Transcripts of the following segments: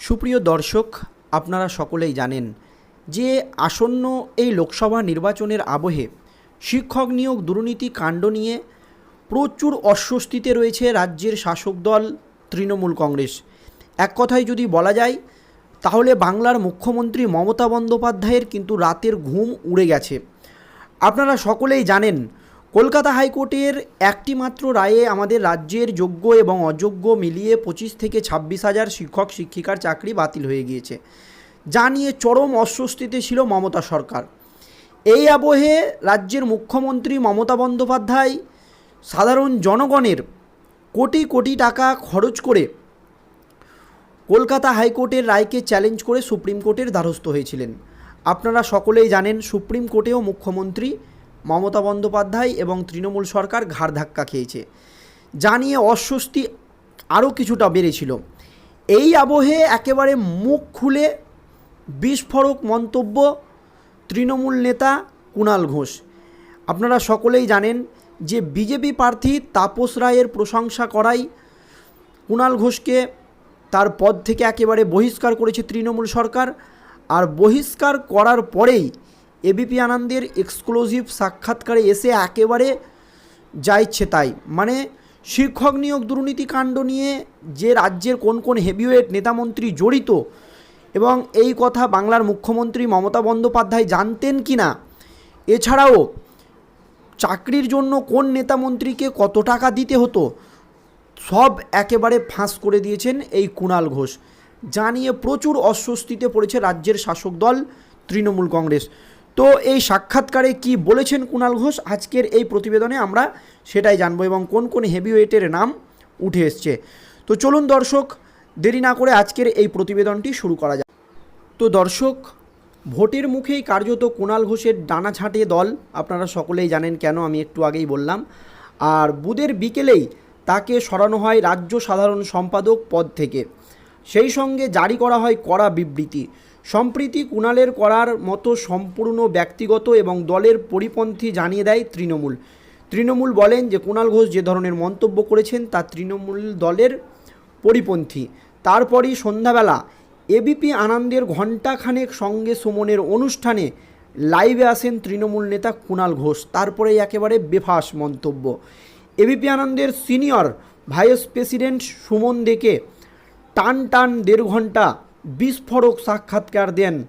সুপ্রিয় দর্শক, আপনারা সকলেই জানেন যে আসন্ন এই লোকসভা নির্বাচনের আবহে শিক্ষক নিয়োগ দুর্নীতি কাণ্ড নিয়ে প্রচুর অস্বস্তিতে রয়েছে রাজ্যের শাসক দল তৃণমূল কংগ্রেস। এক কথায় যদি বলা যায়, তাহলে বাংলার মুখ্যমন্ত্রী মমতা বন্দ্যোপাধ্যায়ের কিন্তু রাতের ঘুম উড়ে গেছে। আপনারা সকলেই জানেন কলকাতা হাইকোর্টের একটি মাত্র রায়ে আমাদের রাজ্যের যোগ্য এবং অযোগ্য মিলিয়ে পঁচিশ থেকে ছাব্বিশ হাজার শিক্ষক, শিক্ষিকার চাকরি বাতিল হয়ে গিয়েছে। যা নিয়ে চরম অস্বস্তিতে ছিল মমতা সরকার। এই আবহে রাজ্যের মুখ্যমন্ত্রী মমতা বন্দ্যোপাধ্যায় সাধারণ জনগণের কোটি কোটি টাকা খরচ করে কলকাতা হাইকোর্টের রায়কে চ্যালেঞ্জ করে সুপ্রিম কোর্টের দ্বারস্থ হয়েছিলেন। আপনারা সকলেই জানেন, সুপ্রিম কোর্টেও মুখ্যমন্ত্রী মমতা বন্দ্যোপাধ্যায় এবং তৃণমূল সরকার ঘাড় ধাক্কা খেয়েছে। যা নিয়ে অস্বস্তি আরও কিছুটা বেড়েছিল। এই আবহে একেবারে মুখ খুলে বিস্ফোরক মন্তব্য তৃণমূল নেতা কুণাল ঘোষ। আপনারা সকলেই জানেন যে বিজেপি প্রার্থী তাপস রায়ের প্রশংসা করাই কুণাল ঘোষকে তার পদ থেকে একেবারে বহিষ্কার করেছে তৃণমূল সরকার। আর বহিষ্কার করার পরেই এবিপি আনন্দের এক্সক্লুসিভ সাক্ষাৎকারে এসে একেবারে যা ইচ্ছে তাই। মানে শিক্ষক নিয়োগ দুর্নীতি কাণ্ড নিয়ে যে রাজ্যের কোন কোন হেভিওয়েট নেতামন্ত্রী জড়িত এবং এই কথা বাংলার মুখ্যমন্ত্রী মমতা বন্দ্যোপাধ্যায় জানতেন কি না, এছাড়াও চাকরির জন্য কোন নেতামন্ত্রীকে কত টাকা দিতে হতো, সব একেবারে ফাঁস করে দিয়েছেন এই কুণাল ঘোষ। যা নিয়ে প্রচুর অস্বস্তিতে পড়েছে রাজ্যের শাসক দল, তৃণমূল কংগ্রেস। তো এই সাক্ষাৎকারে কি বলেছেন কুণাল ঘোষ? আজকের এই প্রতিবেদনে আমরা সেটাই জানব এবং কোন কোন হেভিওয়েটের নাম উঠে এসছে। তো চলুন দর্শক, দেরি না করে আজকের এই প্রতিবেদনটি শুরু করা যাক। তো দর্শক, ভোটের মুখেই কার্যত কুণাল ঘোষের ডানা ছাঁটে দল। আপনারা সকলেই জানেন কেন, আমি একটু আগেই বললাম। আর বুধের বিকেলেই তাকে সরানো হয় রাজ্য সাধারণ সম্পাদক পদ থেকে। সেই সঙ্গে জারি করা হয় কড়া বিবৃতি। সম্প্রীতি কুণালের করার মতো সম্পূর্ণ ব্যক্তিগত এবং দলের পরিপন্থী জানিয়ে দেয় তৃণমূল। তৃণমূল বলেন যে কুণাল ঘোষ যে ধরনের মন্তব্য করেছেন তা তৃণমূল দলের পরিপন্থী। তারপরই সন্ধ্যাবেলা এবিপি আনন্দের ঘণ্টাখানেক সঙ্গে সুমনের অনুষ্ঠানে লাইভে আসেন তৃণমূল নেতা কুণাল ঘোষ। তারপরে একেবারে বেফাস মন্তব্য। এবিপি আনন্দের সিনিয়র ভাইস প্রেসিডেন্ট সুমন দেকে টান টান দেড় ঘণ্টা বিস্ফোরক সাক্ষাৎকার দেন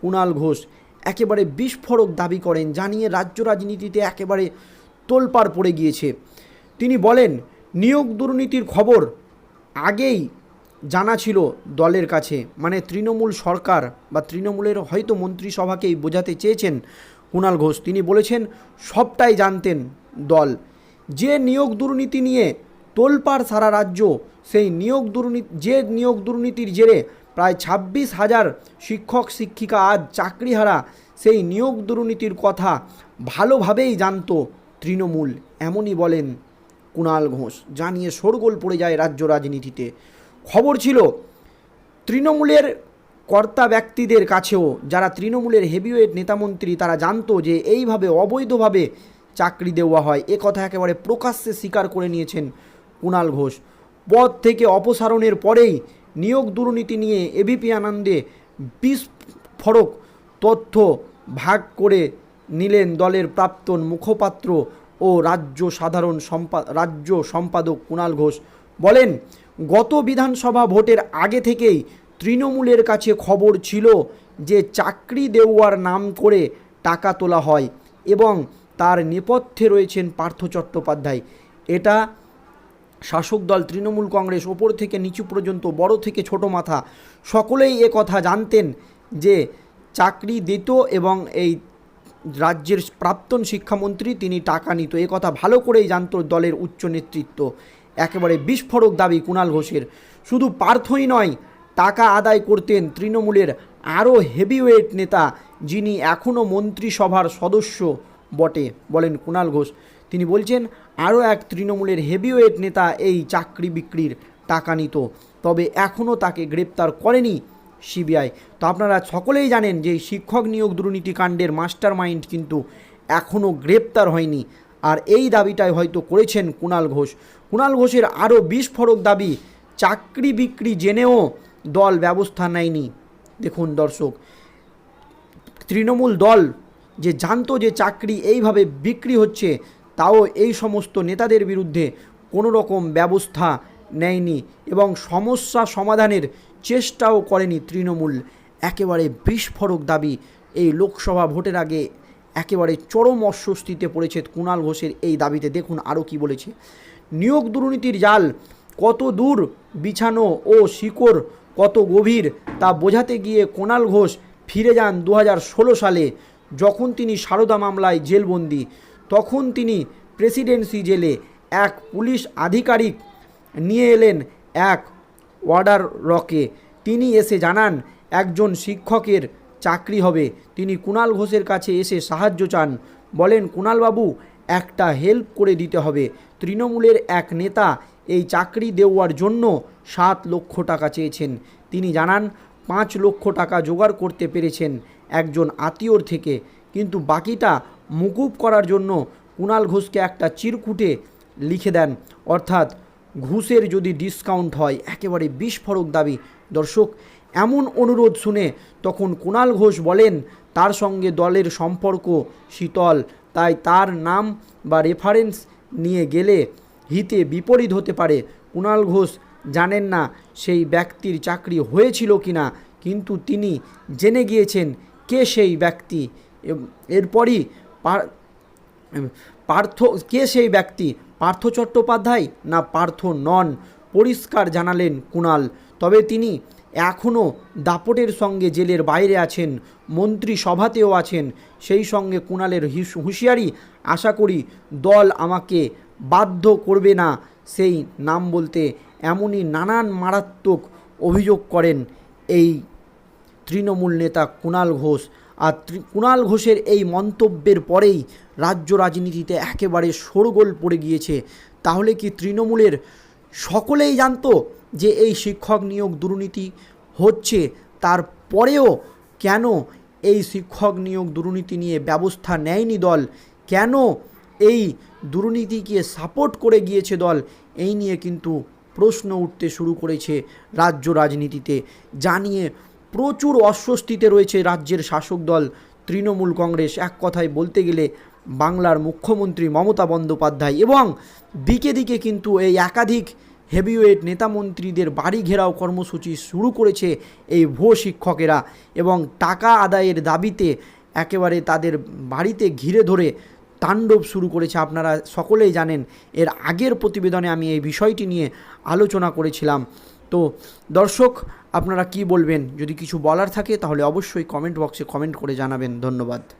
কুণাল ঘোষ। একেবারে বিস্ফোরক দাবি করেন, জানিয়ে রাজ্য রাজনীতিতে একেবারে তোলপাড় পড়ে গিয়েছে। তিনি বলেন, নিয়োগ দুর্নীতির খবর আগেই জানা ছিল দলের কাছে। মানে তৃণমূল সরকার বা তৃণমূলের হয়তো মন্ত্রিসভাকেই বোঝাতে চেয়েছেন কুণাল ঘোষ। তিনি বলেছেন, সবটাই জানতেন দল। যে নিয়োগ দুর্নীতি নিয়ে তোলপাড় সারা রাজ্য, সেই নিয়োগ দুর্নীতি যে নিয়োগ দুর্নীতির জেরে প্রায় ছাব্বিশ হাজার শিক্ষক, শিক্ষিকা আজ চাকরিহারা। সেই নিয়োগ দুর্নীতির কথা ভালোভাবেই জানত তৃণমূল, এমনই বলেন কুণাল ঘোষ। জানিয়ে শোরগোল পড়ে যায় রাজ্য রাজনীতিতে। খবর ছিল, তৃণমূলের কর্তা ব্যক্তিদের কাছেও, যারা তৃণমূলের হেভিওয়েট নেতামন্ত্রী, তারা জানতো যে এইভাবে অবৈধভাবে চাকরি দেওয়া হয়। এ কথা একেবারে প্রকাশ্যে স্বীকার করে নিয়েছেন কুণাল ঘোষ। পদ থেকে অপসারণের পরেই নিয়োগ দুর্নীতি নিয়ে এবিপি আনন্দে বিস্ফোরক তথ্য ভাগ করে নিলেন দলের প্রাক্তন মুখপাত্র ও রাজ্য সাধারণ সম্পা, রাজ্য সম্পাদক কুণাল ঘোষ। বলেন, গত বিধানসভা ভোটের আগে থেকেই তৃণমূলের কাছে খবর ছিল যে চাকরি দেওয়ার নাম করে টাকা তোলা হয় এবং তার নেপথ্যে রয়েছেন পার্থ চট্টোপাধ্যায়। এটা শাসক দল তৃণমূল কংগ্রেস ওপর থেকে নিচু পর্যন্ত বড় থেকে ছোট মাথা, সকলেই এ কথা জানতেন যে চাকরি দিত এবং এই রাজ্যের প্রাক্তন শিক্ষামন্ত্রী তিনি টাকা নিত। এ কথা ভালো করেই জানত দলের উচ্চ নেতৃত্ব। একেবারে বিস্ফোরক দাবি কুণাল ঘোষের। শুধু পার্থই নয়, টাকা আদায় করতেন তৃণমূলের আরও হেভিওয়েট নেতা যিনি এখনও মন্ত্রিসভার সদস্য বটে, বলেন কুণাল ঘোষ। তিনি বলছেন আরও এক তৃণমূলের হেভিওয়েট নেতা এই চাকরি বিক্রির টাকা নিত, তবে এখনও তাকে গ্রেপ্তার করেনি সিবিআই। তো আপনারা সকলেই জানেন যে শিক্ষক নিয়োগ দুর্নীতি কাণ্ডের মাস্টার মাইন্ড কিন্তু এখনও গ্রেপ্তার হয়নি, আর এই দাবিটাই হয়তো করেছেন কুণাল ঘোষ। কুণাল ঘোষের আরও বিস্ফোরক দাবি, চাকরি বিক্রি জেনেও দল ব্যবস্থা নেয়নি। দেখুন দর্শক, তৃণমূল দল যে জানতো যে চাকরি এইভাবে বিক্রি হচ্ছে তাও এই সমস্ত নেতাদের বিরুদ্ধে কোনো রকম ব্যবস্থা নেয়নি এবং সমস্যা সমাধানের চেষ্টাও করেনি তৃণমূল। একেবারে বিস্ফোরক দাবি এই লোকসভা ভোটের আগে একেবারে চরম অস্বস্তিতে পড়েছে কুণাল ঘোষের এই দাবিতে। দেখুন আরও কি বলেছে। নিয়োগ দুর্নীতির জাল কত দূর বিছানো ও শিকড় কত গভীর তা বোঝাতে গিয়ে কোনাল ঘোষ ফিরে যান দু হাজার ষোলো সালে, যখন তিনি সারদা মামলায় জেলবন্দি। তখন তিনি প্রেসিডেন্সি জেলে এক পুলিশ আধিকারিক নিয়ে এলেন এক ওয়ার্ডার রকে। তিনি এসে জানান, একজন শিক্ষকের চাকরি হবে। তিনি কুণাল ঘোষের কাছে এসে সাহায্য চান। বলেন, কুণালবাবু, একটা হেল্প করে দিতে হবে। তৃণমূলের এক নেতা এই চাকরি দেওয়ার জন্য সাত লক্ষ টাকা চেয়েছেন। তিনি জানান, পাঁচ লক্ষ টাকা জোগাড় করতে পেরেছেন একজন আত্মীয়র থেকে। কিন্তু বাকিটা মুকুব করার জন্য কুণাল ঘোষকে একটা চিরকুটে লিখে দেন। অর্থাৎ ঘুষের যদি ডিসকাউন্ট হয়, একেবারে বিস্ফোরক দাবি। দর্শক, এমন অনুরোধ শুনে তখন কুণাল ঘোষ বলেন, তার সঙ্গে দলের সম্পর্ক শীতল, তাই তার নাম বা রেফারেন্স নিয়ে গেলে হিতে বিপরীত হতে পারে। কুণাল ঘোষ জানেন না সেই ব্যক্তির চাকরি হয়েছিল কি না কিন্তু তিনি জেনে গিয়েছেন কে সেই ব্যক্তি। এরপরই পার্থ, কে সেই ব্যক্তি? পার্থ চট্টোপাধ্যায় না পার্থ নন? পরিষ্কার জানালেন কুণাল। তবে তিনি এখনও দাপটের সঙ্গে জেলের বাইরে আছেন মন্ত্রী সভাতেও আছেন। সেই সঙ্গে কুণালের হুঁশিয়ারি, আশা করি দল আমাকে বাধ্য করবে না। সেই নাম বলতে এমনই নানান মারাত্মক অভিযোগ করেন এই তৃণমূল নেতা কুণাল ঘোষ। আর কুণাল ঘোষের এই মন্তব্যের পরেই রাজ্য রাজনীতিতে একেবারে শোরগোল পড়ে গিয়েছে। তাহলে কি তৃণমূলের সকলেই জানতো যে এই শিক্ষক নিয়োগ দুর্নীতি হচ্ছে? তারপরেও কেন এই শিক্ষক নিয়োগ দুর্নীতি নিয়ে ব্যবস্থা নেয়নি দল? কেন এই দুর্নীতিকে সাপোর্ট করে গিয়েছে দল? এই নিয়ে কিন্তু প্রশ্ন উঠতে শুরু করেছে রাজ্য রাজনীতিতে। জানিয়ে প্রচুর অস্বস্তিতে রয়েছে রাজ্যের শাসক দল। তৃণমূল কংগ্রেস এক কথায় বলতে গেলে বাংলার মুখ্যমন্ত্রী মমতা বন্দ্যোপাধ্যায় এবং দিকে দিকে কিন্তু এই একাধিক হেভিওয়েট নেতামন্ত্রীদের বাড়ি ঘেরাও কর্মসূচি শুরু করেছে এই ভুয়ো শিক্ষকেরা এবং টাকা আদায়ের দাবিতে একেবারে তাদের বাড়িতে ঘিরে ধরে তাণ্ডব শুরু করেছে। আপনারা সকলেই জানেন, এর আগের প্রতিবেদনে আমি এই বিষয়টি নিয়ে আলোচনা করেছিলাম। তো দর্শক আপনারা কি বলবেন? যদি কিছু বলার থাকে তাহলে অবশ্যই কমেন্ট বক্সে কমেন্ট করে জানাবেন। ধন্যবাদ।